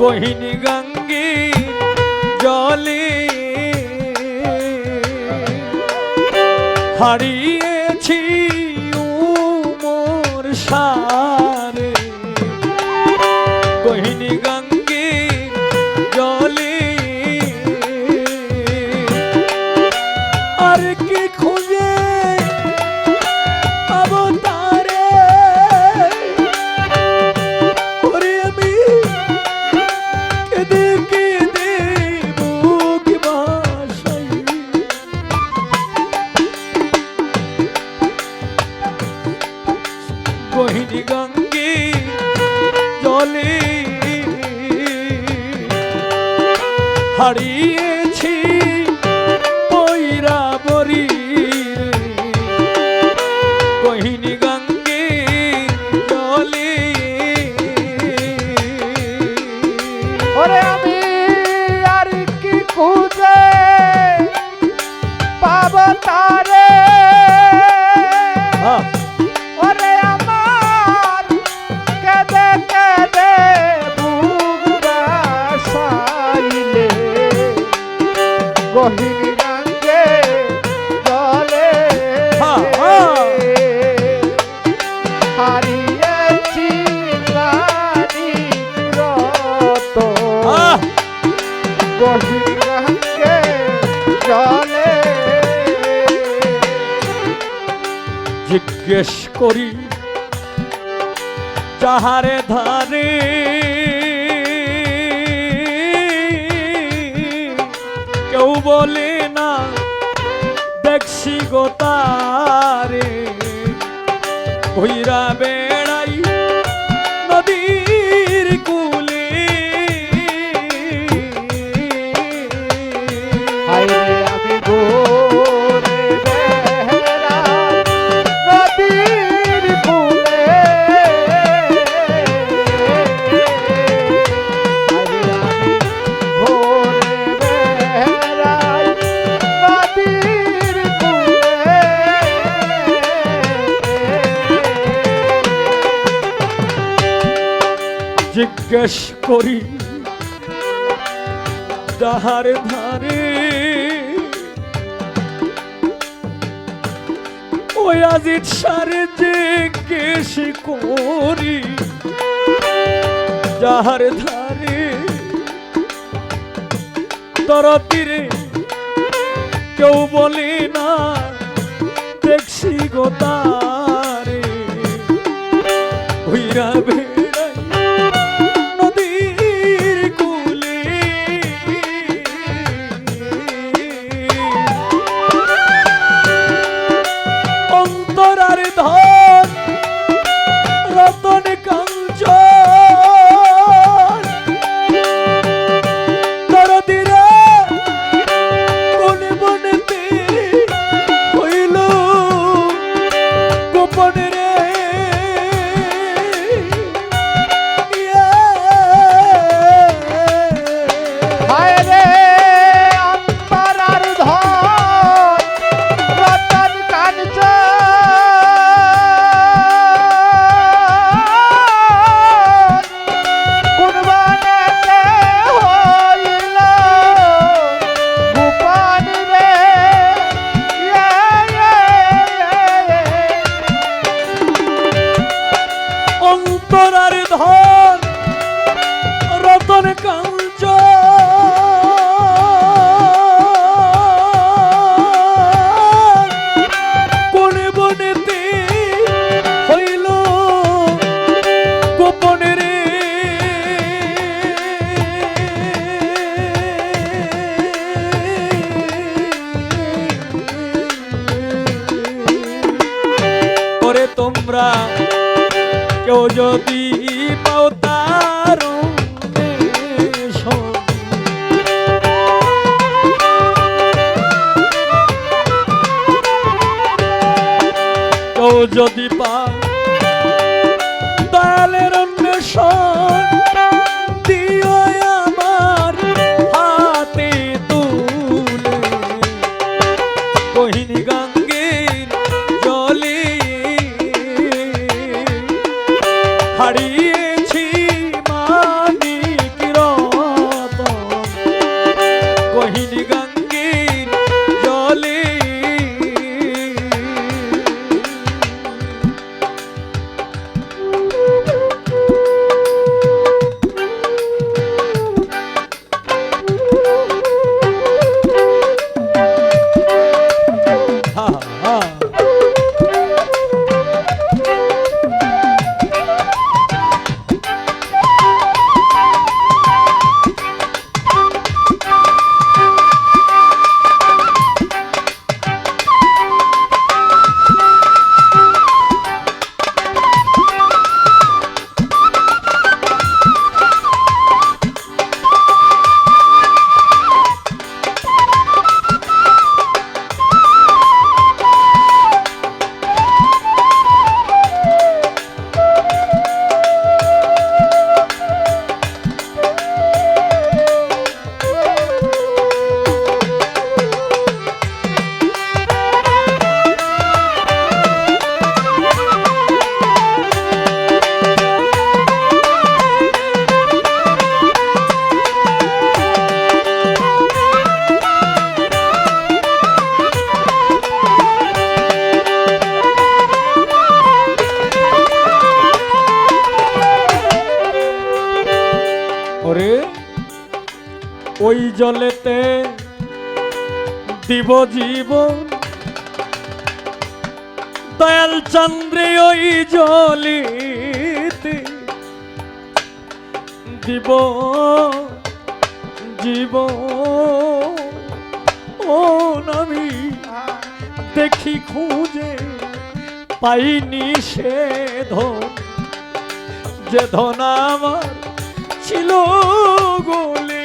গহিনী গঙ্গি জলে। হারিয়েছি গহিনী গঙ্গি জলে হারিয়েছি গহিনী রঙ্গে জলে। হারিয়েছি রানী রত। আহ, গহিরঙ্গে জলে। জিজ্ঞেস করি চাহারে ধারে বলে না দেখছি গোতারে ভৈরা জিজ্ঞেস করি যাহার ধারে ওই আজিত সারে জিজ্ঞেস করি, যাহার ধারে তর তীরে কেউ বলে না, দেখছি গোতারে হইরা যদি পাও তার যদি পাও দয়ালের অন্বেষণ হারিয়েছি জলেতে দিব জীবন। দয়াল চন্দ্রে ওই জলিতে দিব জীব ও নামি দেখি খুঁজে পাইনি সে ধন। যে ধন আমার ছিল গলি।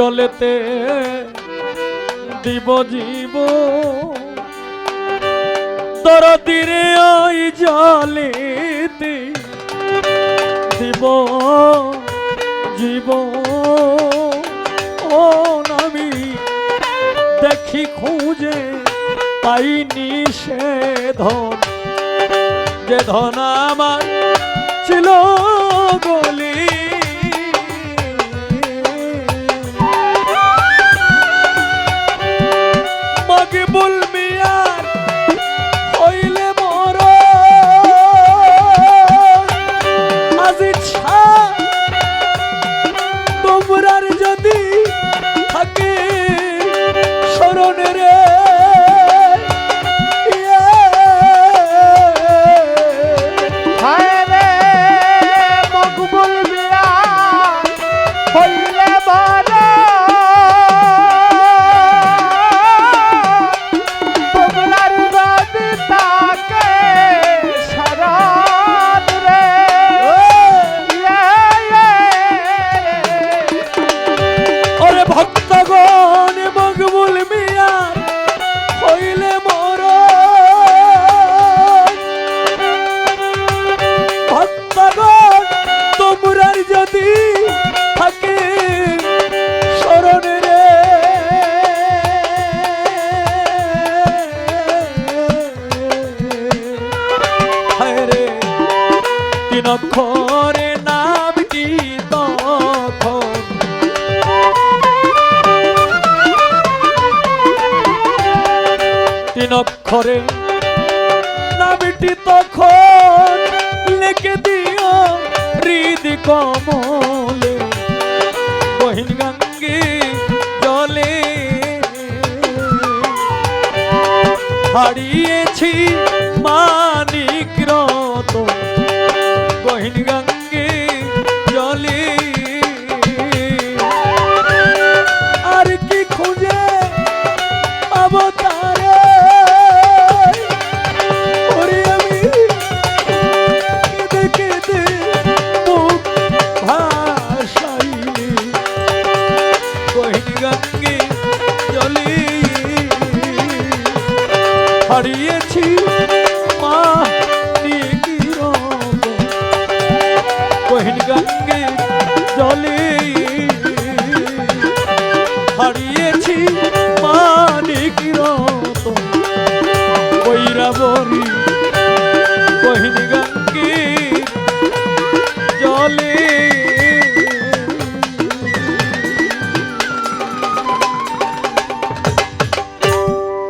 জলেতে দিব জীব। দরদিরে ওই জলেতে দিব জীব। ও নামি দেখি খুঁজে পাইনি সে ধন। যে ধন আমার ছিল গলি যদি থাকে স্মরণ রে। হায় রে তিন অক্ষরে নাম কি তখন? তিন অক্ষরে নামটি তখন? কমলে। বহিন গঙ্গে জলে হারিয়েছি মানিক রত বহিন